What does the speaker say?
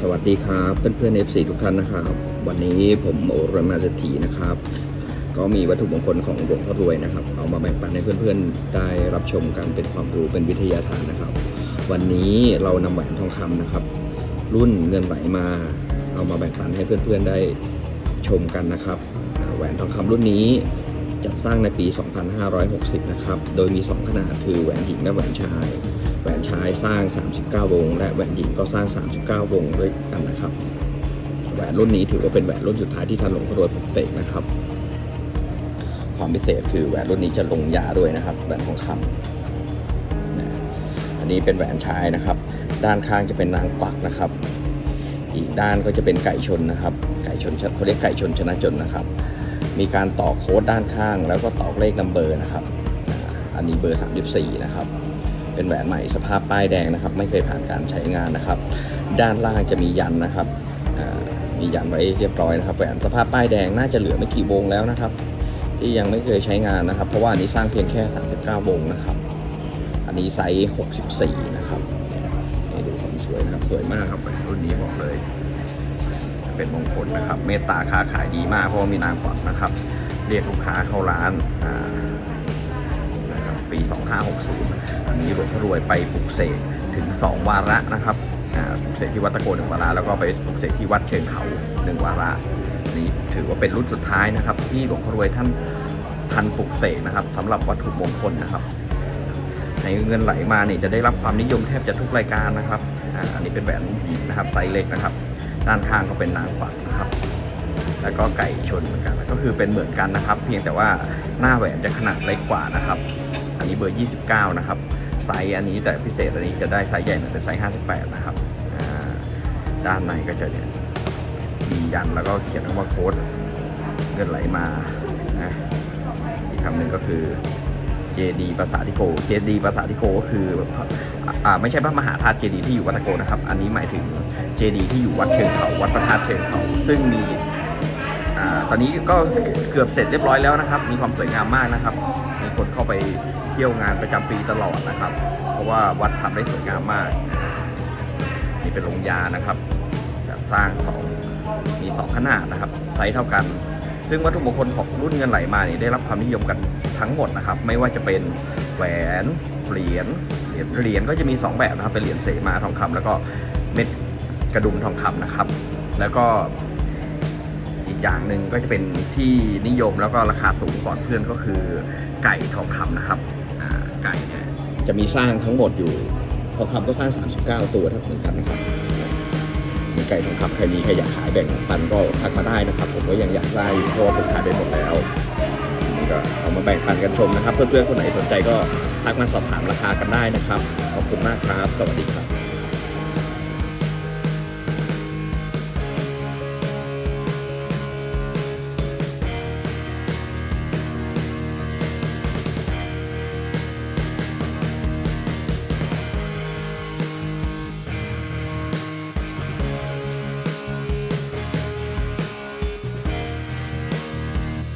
สวัสดีครับเพื่อนเพื่อนเอฟซีทุกท่านนะครับ วันนี้ผมโอรมาสถีนะครับ ก็มีวัตถุมงคลของหลวงพ่อรวยนะครับ เอามาแบ่งปันให้เพื่อนๆ ได้รับชมกันเป็นความรู้เป็นวิทยาทานนะครับ วันนี้เรานำแหวนทองคำนะครับ รุ่นเงินไหลมา เอามาแบ่งปันให้เพื่อนๆได้ชมกันนะครับแหวนทองคำรุ่นนี้จัดสร้างในปี 2560 นะครับ โดยมี 2 ขนาดคือแหวนหญิงและแหวนชาย หวนชายสร้าง 39 วง และแหวนหญิงก็สร้าง 39 วงด้วยกันนะครับ แหวนรุ่นนี้ถือว่าเป็นแหวนรุ่นสุดท้ายที่ท่านหลวงพ่อรวยปลุกเสกนะครับ ความพิเศษคือแหวนรุ่นนี้จะลงยาด้วยนะครับแหวนทองคำนะอันนี้เป็นแหวนชายนะครับ ด้านข้างจะเป็นนางกวักนะครับ อีกด้านก็จะเป็นไก่ชนนะครับ ไก่ชนเขาเรียกไก่ชนชนะจนนะครับ มีการต่อโค้ดด้านข้างแล้วก็ต่อเลขนัมเบอร์นะครับ อันนี้เบอร์ 34 นะครับ เป็นแหวนใหม่สภาพป้ายแดงนะครับ ไม่เคยผ่านการใช้งานนะครับ ด้านล่างจะมียันนะครับมียันไว้เรียบร้อยนะครับแหวนสภาพป้ายแดงน่าจะเหลือไม่กี่วงแล้วนะครับ ที่ยังไม่เคยใช้งานนะครับ เพราะว่าอันนี้สร้างเพียงแค่ 39 วงนะครับ อันนี้ไซส์ 64 นะครับนี่ดูความสวยนะครับสวยมากครับแหวนรุ่นนี้บอกเลย เป็นมงคลนะครับ เมตตาค้าขายดีมากเพราะว่ามีนางกวักนะครับ เรียกลูกค้าเข้าร้านอ่า 2560 อันนี้หลวงพ่อรวยไปปลุกเสกถึง 2 วาระนะครับอ่าปลุกเสกที่วัดตะโกหนึ่งวาระ แล้วก็ไปปลุกเสกที่วัดเชิงเขาหนึ่งวาระนี้ถือว่าเป็นรุ่นสุดท้ายนะครับ ที่หลวงพ่อรวยท่านทันปลุกเสกนะครับสำหรับวัตถุมงคลนะครับในเงินไหลมาเนี่ยจะได้รับความนิยมแทบจะทุกรายการนะครับอ่าอันนี้เป็นแหวนหญิงนะครับไซส์เล็กนะครับ ด้านข้างก็เป็นนางกวักนะครับ แล้วก็ไก่ชนเหมือนกันก็คือเป็นเหมือนกันนะครับ เพียงแต่ว่าหน้าแหวนจะขนาดเล็กกว่านะครับ อันนี้เบอร์ 29 นะครับ ไซส์อันนี้แต่พิเศษอันนี้จะได้ไซส์ใหญ่หน่อยเป็นไซส์ 58 นะครับ ด้านในก็จะเนี่ยมียันแล้วก็เขียนคำว่าโค้ดเงินไหลมานะอีกคำหนึ่งก็คือ JD ภาษาทิโก JD ภาษาทิโกก็คืออ่าไม่ใช่พระมหาธาตุ JD ที่อยู่วัดตะโกนะครับ อันนี้หมายถึง JD ที่อยู่วัดเชิงเขาวัดพระธาตุเชิงเขา ซึ่งมีอ่าตอนนี้ก็เกือบเสร็จเรียบร้อยแล้วนะครับ มีความสวยงามมากนะครับ คนเข้าไปเที่ยวงานประจำปีตลอดนะครับ เพราะว่าวัดทำได้สวยงามมาก นี่เป็นโรงยานะครับจัดสร้างสองมีสองขนาดนะครับไซส์เท่ากัน ซึ่งวัตถุมงคลของรุ่นเงินไหลมานี่ได้รับความนิยมกันทั้งหมดนะครับ ไม่ว่าจะเป็นแหวนเหรียญเหรียญเหรียญก็จะมี 2 แบบนะครับเป็นเหรียญเสมาทองคำแล้วก็เม็ดกระดุมทองคำนะครับ แล้วก็ กอย่างหนึ่งก็จะเป็นที่นิยมแล้วก็ราคาสูงก่อนเพื่อนก็คือไก่ทองคำนะครับไก่เนี่ยจะมีสร้างทั้งหมดอยู่ทองคำก็สร้าง 39 ตัวทั้งเหมือนกันนะครับมีไก่ทองคำใครมีใครอยากขายแบ่งปันก็ทักมาได้นะครับ ผมก็ยังอยากได้อยู่เพราะว่าผมขายไปหมดแล้วนี่ก็เอามาแบ่งปันกันชมนะครับ เพื่อนๆคนไหนสนใจก็ทักมาสอบถามราคากันได้นะครับ ขอบคุณมากครับ สวัสดีครับ